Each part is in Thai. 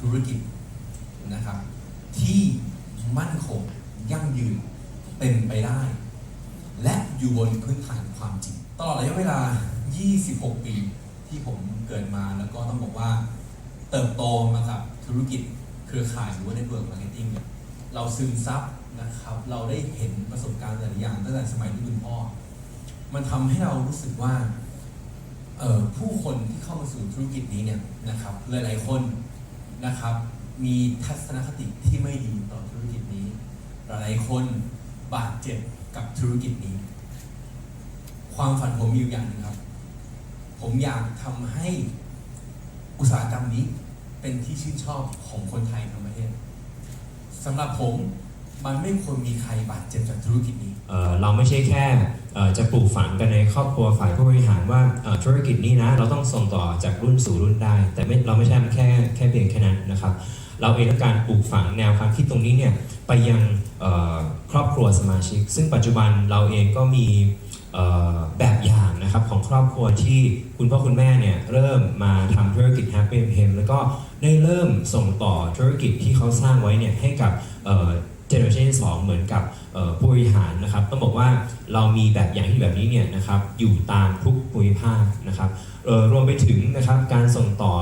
ธุรกิจนะครับ ที่มั่นคงยั่งยืนเป็นไปได้ และอยู่บนพื้นฐานความจริงตลอดระยะเวลา 26 ปีที่ผมเกิดมาแล้วก็ต้องบอกว่าเติบโตมากับธุรกิจเครือข่ายหรือว่า Network Marketing เนี่ยเราซึมซับนะครับ เราได้เห็นประสบการณ์หลายอย่างตั้งแต่สมัยที่คุณพ่อ มันทำให้เรารู้สึกว่าผู้คนที่เข้ามาสู่ธุรกิจนี้เนี่ยนะครับหลายๆคน นะครับ มีทัศนคติที่ไม่ดีต่อธุรกิจนี้ หลายๆคนบาดเจ็บกับธุรกิจนี้ ความฝันผมมีอยู่อย่างหนึงครับ ผมอยากทำให้อุตสาหกรรมนี้เป็นที่ชื่นชอบของคนไทยทั้งประเทศสำหรับผมมันไม่ควรมีใครบาดเจ็บจากธุรกิจนี้ เออเราไม่ใช่แค่ จะปลูกฝังกันในครอบครัวฝ่ายผู้บริหารว่าธุรกิจนี้นะเราต้องส่งต่อจากรุ่นสู่รุ่นได้ แต่ไม่เราไม่ใช่แค่แค่เพียงแค่นั้นนะครับ เราเองต้องการปลูกฝังแนวความคิดตรงนี้เนี่ยไปยังครอบครัวสมาชิก ซึ่งปัจจุบันเราเองก็มีแบบอย่างนะครับของครอบครัวที่คุณพ่อคุณแม่เนี่ยเริ่มมาทำธุรกิจ Happy M แล้วก็ได้เริ่มส่งต่อธุรกิจที่เขาสร้างไว้เนี่ยให้กับ เจเนอเรชันที่สองเหมือนกับผู้บริหารนะครับต้องบอกว่าเรามีแบบอย่างที่แบบนี้เนี่ยนะครับอยู่ตามทุกภูมิภาคนะครับรวมไปถึงนะครับการส่งต่อ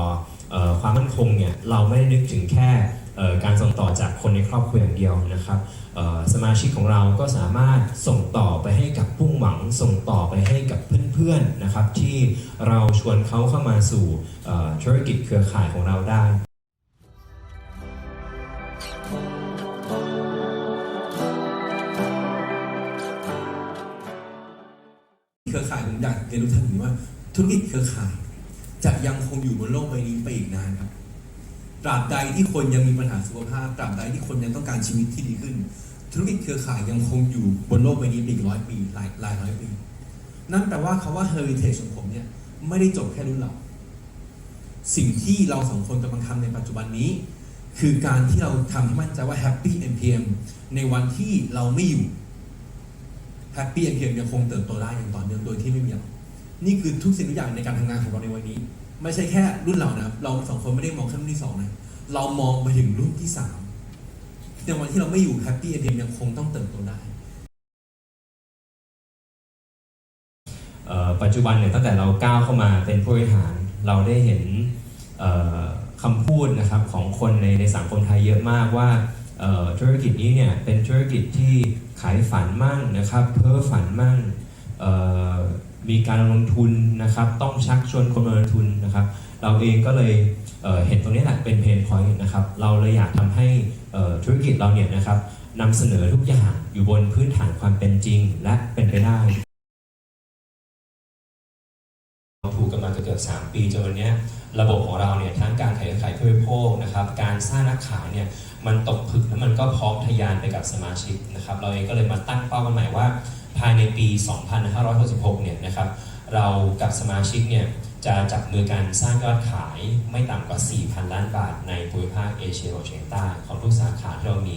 อความมั่นคงเนี่ยเราไม่ได้นึกถึงแค่การส่งต่อจากคนในครอบครัวอย่างเดียวนะครับสมาชิกของเราก็สามารถส่งต่อไปให้กับผู้หวัง ส่งต่อไปให้กับเพื่อนๆนะครับที่เราชวนเขาเข้ามาสู่ธุรกิจเครือข่ายของเราได้ เครือข่ายผมอยากเรียนรู้ท่านนี้ว่า ธุรกิจเครือข่าย จะยังคงอยู่บนโลกใบนี้ไปอีกนานครับตราบใดที่คนยังมีปัญหาสุขภาพตราบใดที่คนยังต้องการชีวิตที่ดีขึ้น ธุรกิจเครือข่ายยังคงอยู่บนโลกใบนี้ไปอีกร้อยปีหลายหลายร้อยปี นั่นแปลว่าคาว่า heritage ของผมเนี่ยไม่ได้จบแค่รุ่นเรา สิ่งที่เราสองคนกำลังทำในปัจจุบันนี้ คือการที่เราทำให้มั่นใจว่า happy NPM ในวันที่เราไม่อยู่ แฮปปี้เอ็นเพียงยังคงเติบโตได้อย่างต่อเนื่องโดยที่ไม่มีเรานี่คือทุกสิ่งทุกอย่างในการทำงานของเราในวันนี้ ไม่ใช่แค่รุ่นเรานะครับ เราสองคนไม่ได้มองแค่รุ่นที่สองนะเรามองไปถึงรุ่นที่สามในวันที่เราไม่อยู่แฮปปี้เอ็นเพียงยังคงต้องเติบโตได้ปัจจุบันเนี่ยตั้งแต่เราก้าวเข้ามาเป็นผู้บริหารเราได้เห็นเอ่อคำพูดนะครับของคนในในสังคมไทยเยอะมากว่า ธุรกิจนี้เนี่ยเป็นธุรกิจที่ขายฝันมั่งนะครับ เพ้อฝันมั่งมีการลงทุนนะครับ ต้องชักชวนคนมาลงทุนนะครับ เราเองก็เลยเเห็นตรงนี้แหละเป็นเพนพอยต์นะครับ เราเลยอยากทำให้ธุรกิจเราเนี่ยนะครับนำเสนอทุกอย่างอยู่บนพื้นฐานความเป็นจริงและเป็นไปได้ เกือบ3 ปีจนวันนี้ระบบของเราเนี่ยทั้งการขายขายผู้บริโภคนะครับการสร้างนักขายเนี่ยมันตกผึกแล้วมันก็พร้อมทะยานไปกับสมาชิกนะครับเราเองก็เลยมาตั้งเป้ากันใหม่ว่า ภายในปี 2566 เนี่ยนะครับเรากับสมาชิกเนี่ยจะจับมือกันสร้างยอดขายไม่ต่ำกว่า 4,000 ล้านบาทในภูมิภาคเอเชียตะวันออกเฉียงใต้ของทุกสาขาที่เรามี